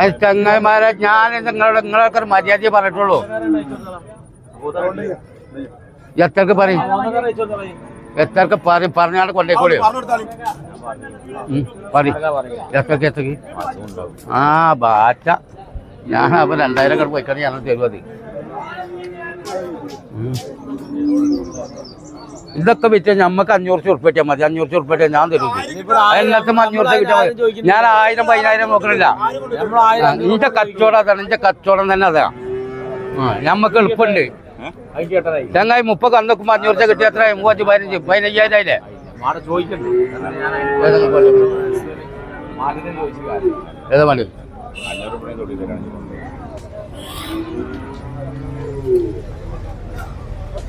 അത് ചങ്ങന്മാരെ ഞാൻ നിങ്ങളുടെ നിങ്ങളൊക്കെ ഒരു മര്യാദ പറഞ്ഞിട്ടുള്ളൂ. എത്രക്ക് പറയും? എത്രക്ക് പറയും? പറഞ്ഞാണ് കൊണ്ടേക്കോളി പറയും. എത്രക്ക് എത്രക്ക്? ആ ബാറ്റ. ഞാൻ അപ്പൊ രണ്ടായിരം കണ്ട് പോയിക്കാണ് ഞാൻ തരുമത്. ഇതൊക്കെ വിറ്റ് ഞമ്മക്ക് അഞ്ഞൂറ് ചുറുപ്പിട്ടാൽ മതി. അഞ്ഞൂറ് ചുറുപ്പിട്ടാൽ ഞാൻ തരും. എന്നത്തെ അഞ്ഞൂറ് കിട്ടിയാൽ മതി. ഞാൻ ആയിരം പതിനായിരം നോക്കണില്ല. എന്റെ കച്ചവടം അതാണ് എന്റെ കച്ചവടം തന്നെ അതാ. ഞമ്മക്ക് എളുപ്പമുണ്ട് ചങ്ങായി മുപ്പത് അന്നൊക്കുമ്പോ അഞ്ഞൂറ് കിട്ടിയ എത്ര മൂവായിരത്തി പതിനഞ്ച് പതിനയ്യായിരം ആയില്ലേ? ഏതാ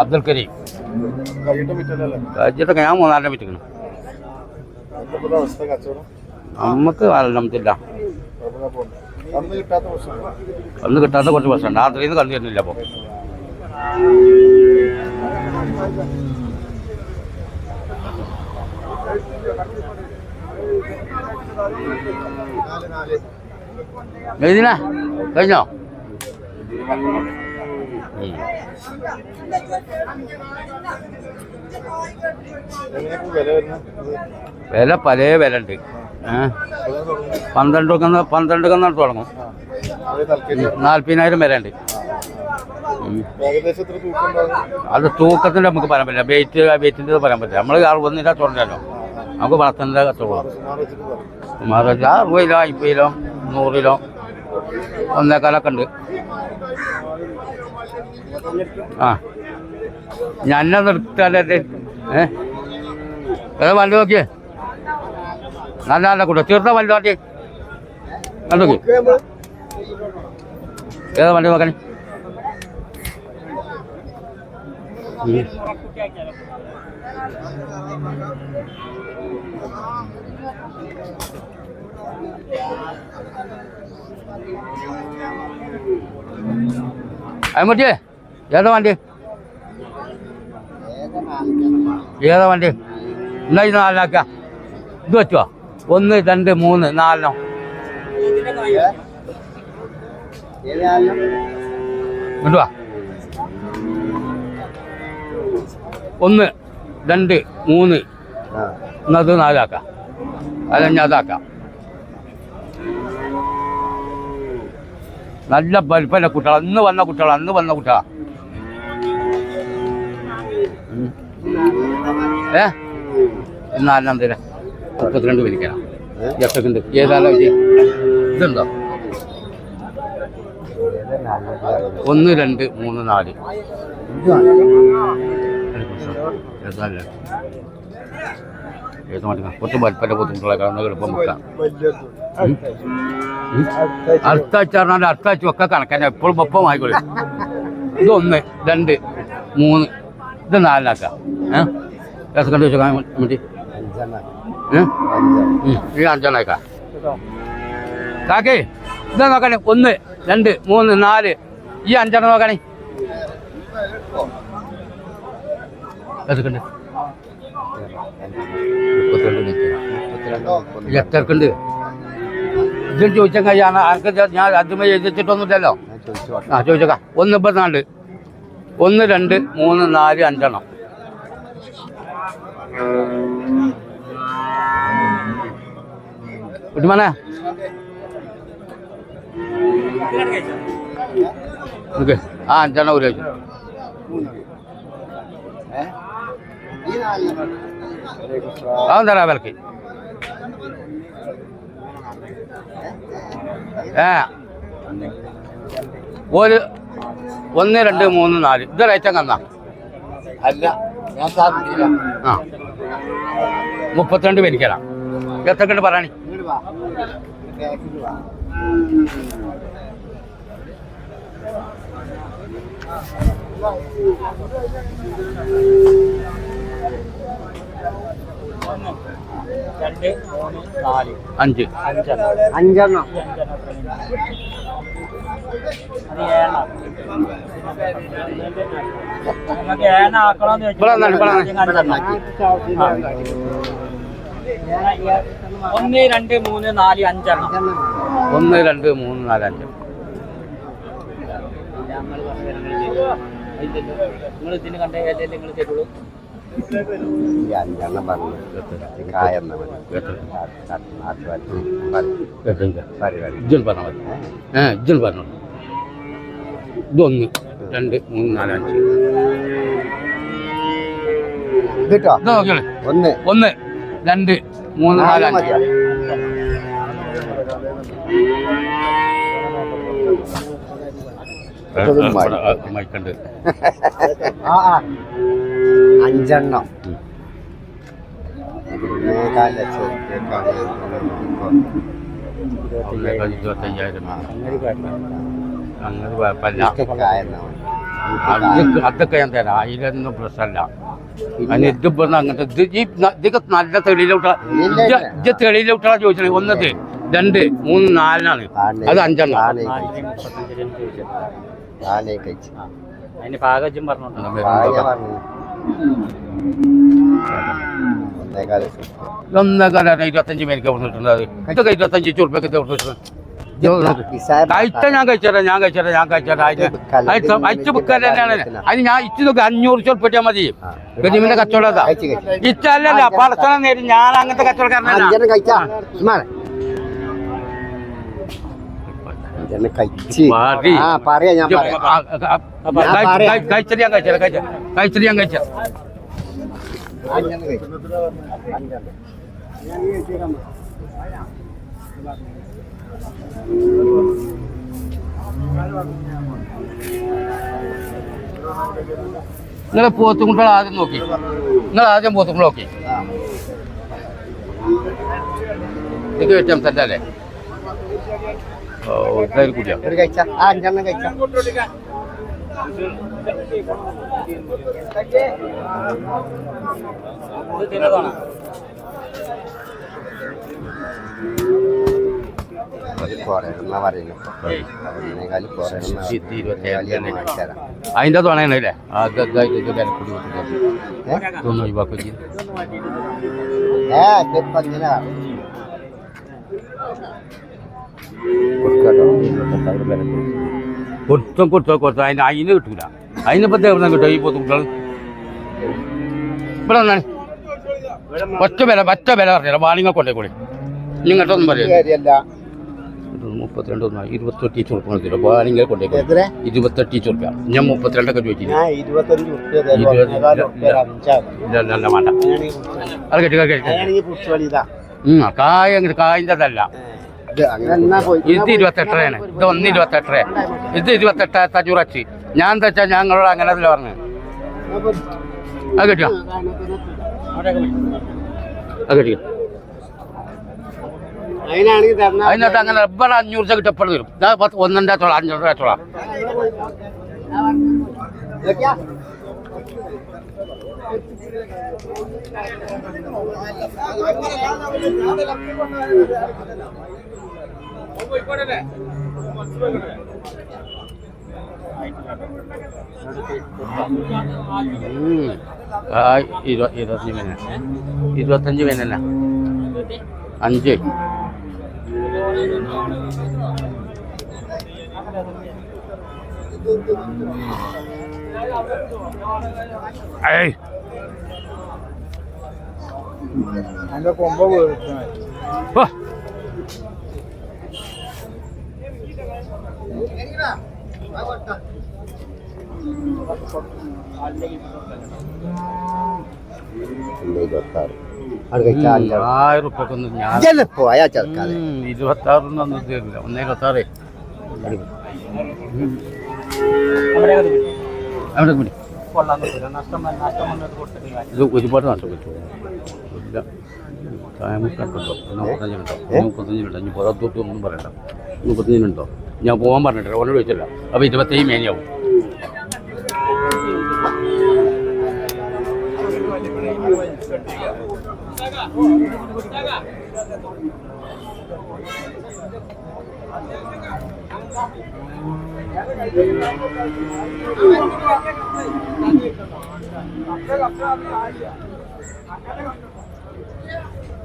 അബ്ദുൽ കരീം. കഴിച്ചിട്ടൊക്കെ ഞാൻ മൂന്നാലിനെ പറ്റിക്കണം. നമുക്ക് അലഹമില്ല അന്ന് കിട്ടാത്ത കുറച്ച് പ്രശ്നമുണ്ട്. രാത്രിയിൽ നിന്ന് കളി തരുന്നില്ല അപ്പോൾ മെയ്ദിന കഴിഞ്ഞോ? വില പല വില ഉണ്ട് പന്ത്രണ്ട് പന്ത്രണ്ട് കന്നാണ് തുടങ്ങും നാൽപ്പതിനായിരം വില ഉണ്ട് അത് തൂക്കത്തിന്റെ നമുക്ക് പറയാൻ പറ്റില്ല. വെയിറ്റ് വെയിറ്റിന്റെ പറയാൻ പറ്റില്ല. നമ്മൾ അറുപതിന്റെ തുടങ്ങല്ലോ നമുക്ക് വളർത്തേണ്ട കച്ചവടം സുമാർ അറുപത് കിലോ അമ്പത് കിലോ നൂറ് കിലോ ഒന്നേക്കാലൊക്കെ ഉണ്ട്. ആ. ഞാൻ നിർത്താലേ ഏ? വണ്ടി നോക്കിയേ? നല്ല നല്ല കൂട്ടോ തീർത്ത വണ്ടി നോക്കി നോക്കി. ഏതാ വണ്ടി നോക്കണേ? അമ്മൂട്ടിയേ ഏതാ വണ്ടി ഏതാ വണ്ടി എന്നാ ഇത് നാലിനാക്ക ഇത് വെച്ചോ ഒന്ന് രണ്ട് മൂന്ന് നാലെണ്ണം ഇങ്ങോട്ട് വാ ഒന്ന് രണ്ട് മൂന്ന്. എന്നത് നാലാക്കാം. അല്ല അതാക്കാം. നല്ല വലിപ്പല്ല കുട്ടികൾ അന്ന് വന്ന കുട്ടികൾ അന്ന് വന്ന കുട്ടികളാ. ഏ? എന്നാലും തരാം മുപ്പത്തിരണ്ട് വലിക്കണം എത്രക്ക് ഉണ്ട് ഏതാലോ ഇതുണ്ടോ? ഒന്ന് രണ്ട് മൂന്ന് നാല്. ഏതാല്ലേ ഏത് ആഴ്ച ഒക്കെ കണക്കാൻ എപ്പോഴും ഒപ്പം ആയിക്കോളൂ. ഇത് ഒന്ന് രണ്ട് മൂന്ന് ഇത് നാലിനാക്കാം ഏ? എത്ര കണ്ടു വേണ്ടി ഈ കാക്കേ ഇതാ നോക്കണേ. ഒന്ന് രണ്ട് മൂന്ന് നാല്. ഈ അഞ്ചെണ്ണം നോക്കണേ. എത്രക്കുണ്ട് എത്രക്കുണ്ട് ഇതിൽ ചോദിച്ചാൽ ഞാൻ ആർക്ക് ഞാൻ ആദ്യമേ എഴുതിച്ചിട്ടൊന്നുമില്ലല്ലോ. ആ ചോദിച്ചേക്കാം. ഒന്ന് ഇപ്പം നാല് ഒന്ന് രണ്ട് മൂന്ന് നാല് അഞ്ചെണ്ണം. കുട്ടിമനെ ആ അഞ്ചെണ്ണം ഒരു വെച്ചു വിലക്ക് ഏ. ഒരു ഒന്ന് രണ്ട് മൂന്ന് നാല്. ഇത് റേറ്റം കന്നാ അല്ല ഞാൻ സാധിക്കില്ല ആ. മുപ്പത്തിരണ്ട് പേരിക്കലാം എത്രക്കുണ്ട് പറയണി? ഇങ്ങോട്ട് വാ. ഇവിടെ അഞ്ചെണ്ണം. ഒന്ന് രണ്ട് മൂന്ന് നാല് അഞ്ചെണ്ണം. ഒന്ന് രണ്ട് മൂന്ന് നാല് അഞ്ച്. നിങ്ങൾ ഇതിന് കണ്ട ഏതെങ്കിലും നിങ്ങൾ തരുള്ളൂ ഈ അഞ്ചെണ്ണം പറഞ്ഞു കായെന്ന ഇജ്ജൻ പറഞ്ഞ മതി ആ ഇജ്ജൻ പറഞ്ഞു ഇതൊന്ന് രണ്ട് മൂന്ന് നാല് അഞ്ച് ഇതിട്ടോ ഒന്ന് ഒന്ന് രണ്ട് മൂന്ന് നാല് അഞ്ച് ആ ആ. അഞ്ചെണ്ണം. ഒന്നേകാൽ ലക്ഷം റുപ്യക്കാണ് ഇരുപത്തയ്യായിരം അങ്ങനെ കുഴപ്പമില്ല. കായെന്ന അതൊക്കെ ഞാൻ തരാം. അതിലൊന്നും പ്രശ്നമല്ല അതിന് ഇത് ഇവിടുന്ന് അങ്ങനത്തെ ഇതൊക്കെ നല്ല തെളിയിലോട്ട ഇത് തെളിയിലോട്ടാ ചോദിച്ചത്. ഒന്നത് രണ്ട് മൂന്ന് നാലിനാണ്. അത് അഞ്ചെണ്ണം. അതിന്റെ അതിന് പാകജും പറഞ്ഞു ഇരുപത്തഞ്ച് ഇതൊക്കെ ഇരുപത്തഞ്ച് ചുറുപ്പൊക്കെ കൊടുത്തിട്ടുണ്ട്. കഴിച്ച ഞാൻ കഴിച്ചേരാ ഞാൻ കഴിച്ചേരാ ഞാൻ കഴിച്ചേരാ. അതിന് അയച്ചു ബുക്കാർ തന്നെയാണ് അതിന് ഞാൻ ഇച്ചു നോക്കി അഞ്ഞൂറ് ചുറുപ്പിട്ടാൽ മതി. ഗതിമിന്റെ കച്ചവടം കഴിച്ച് കഴിച്ച്. ഇച്ചല്ല പടച്ചണ നേരം ഞാൻ അങ്ങനത്തെ കച്ചവടക്കാരനല്ല അഞ്ചെണ്ണം കഴിച്ചാ ഉസ്മാനെ അഞ്ചെണ്ണം കഴിച്ച് പാടി. ആ പറയാ ഞാൻ പറയാം കഴിച്ചത് ഞാൻ കഴിച്ചത് കഴിച്ച കഴിച്ചത് ഞാൻ കഴിച്ച അഞ്ചെണ്ണം കഴിച്ചു. അഞ്ചെണ്ണം നിങ്ങൾ പോത്തുകുട്ടികൾ ആദ്യം നോക്കി. നിങ്ങൾ ആദ്യം പോത്തുകുട്ടികൾ നോക്കി. ഇത് ഏറ്റവും തന്നെ അല്ലേ ഓ ഇതായി കുട്ടിയാ? ഒരു കഴിച്ചാ ആ അഞ്ചെണ്ണം കഴിച്ചാ ആ ഇതായിട്ട് ഇത് വിലക്കൂടി ഏ? കൊടുത്തും കൊടുത്തോ കൊടുത്തോ അതിന് അതിന് കിട്ടൂല. അതിനിപ്പോ എവിടെ കിട്ടും ഈ പോത്തുകുട്ടികൾ ഇവിടെ വന്നാണ്. ഒറ്റ വില ഒറ്റ വില പറഞ്ഞില്ല വാണിങ്ങ കൊണ്ടേ കൂടി. നിങ്ങട്ടൊന്നും പറയാം മുപ്പത്തിരണ്ട് ഇരുപത്തെട്ട് ചുരുപ്പം തരും വാണിങ്ങ കൊണ്ടേ കൂടി. എത്ര? ഇരുപത്തെട്ട് ഞാൻ മുപ്പത്തിരണ്ടൊക്കെ ചോദിച്ചില്ല വേണ്ട. അത് കെട്ടി കെട്ടി കായ അങ്ങോട്ട് കായിന്റെതല്ല ഇത് ഇരുപത്തെട്ടരയാണ്. ഇത് ഒന്ന് ഇരുപത്തെട്ടര ഇത് ഇരുപത്തെട്ടായിരത്തി അഞ്ഞൂറ് അച്ച് ഞാൻ എന്താ വെച്ചാൽ ഞങ്ങളോട് അങ്ങനെ അല്ല പറഞ്ഞു. അത് കിട്ടിയോ? അത് കിട്ടിയോ? അതിനകത്ത് അങ്ങനെ ഇവിടെ അഞ്ഞൂറ് രൂപ കിട്ടപ്പെടും വരും. ഇതാ പത്ത് ഒന്നന്റെ അത്തോളം അഞ്ഞൂറ് രൂപ അത്തോളം Thank ഇരുപ- ഇരുപത്തഞ്ച് പേന ഇരുപത്തഞ്ച് പേനല്ല അഞ്ച് ഏയ് അതിന്റെ കൊമ്പ വീഴ്ത്തുന്ന ആയിരം ഉറുപ്പൊക്കൊന്നും ഞാൻ പോയാ ചെറുക്കാതെ തരില്ല ഒന്നേ ഇരുപത്താറ്. അവിടെ കൂടി നഷ്ടം നഷ്ടം ഒരുപാട് ഇനി പുറത്തൊന്നും പറയണ്ട. മുപ്പത്തഞ്ചിനുണ്ടോ ഞാൻ പോകാൻ പറഞ്ഞിട്ടില്ല. ഓനോട് ചോദിച്ചില്ല അപ്പോൾ ഇരുപത്തേഴ് മേനിയാവും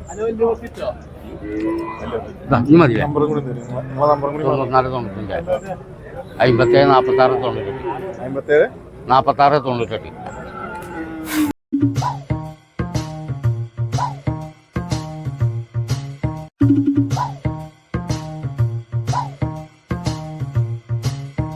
ഹലോ ഇനി നമ്പറും കൂടി തൊണ്ണൂറ്റിനാല് തൊണ്ണൂറ്റഞ്ച് അമ്പത്തേഴ് നാൽപ്പത്താറ് തൊണ്ണൂറ്റെട്ട് അമ്പത്തേഴ് നാൽപ്പത്താറ് തൊണ്ണൂറ്റെട്ട്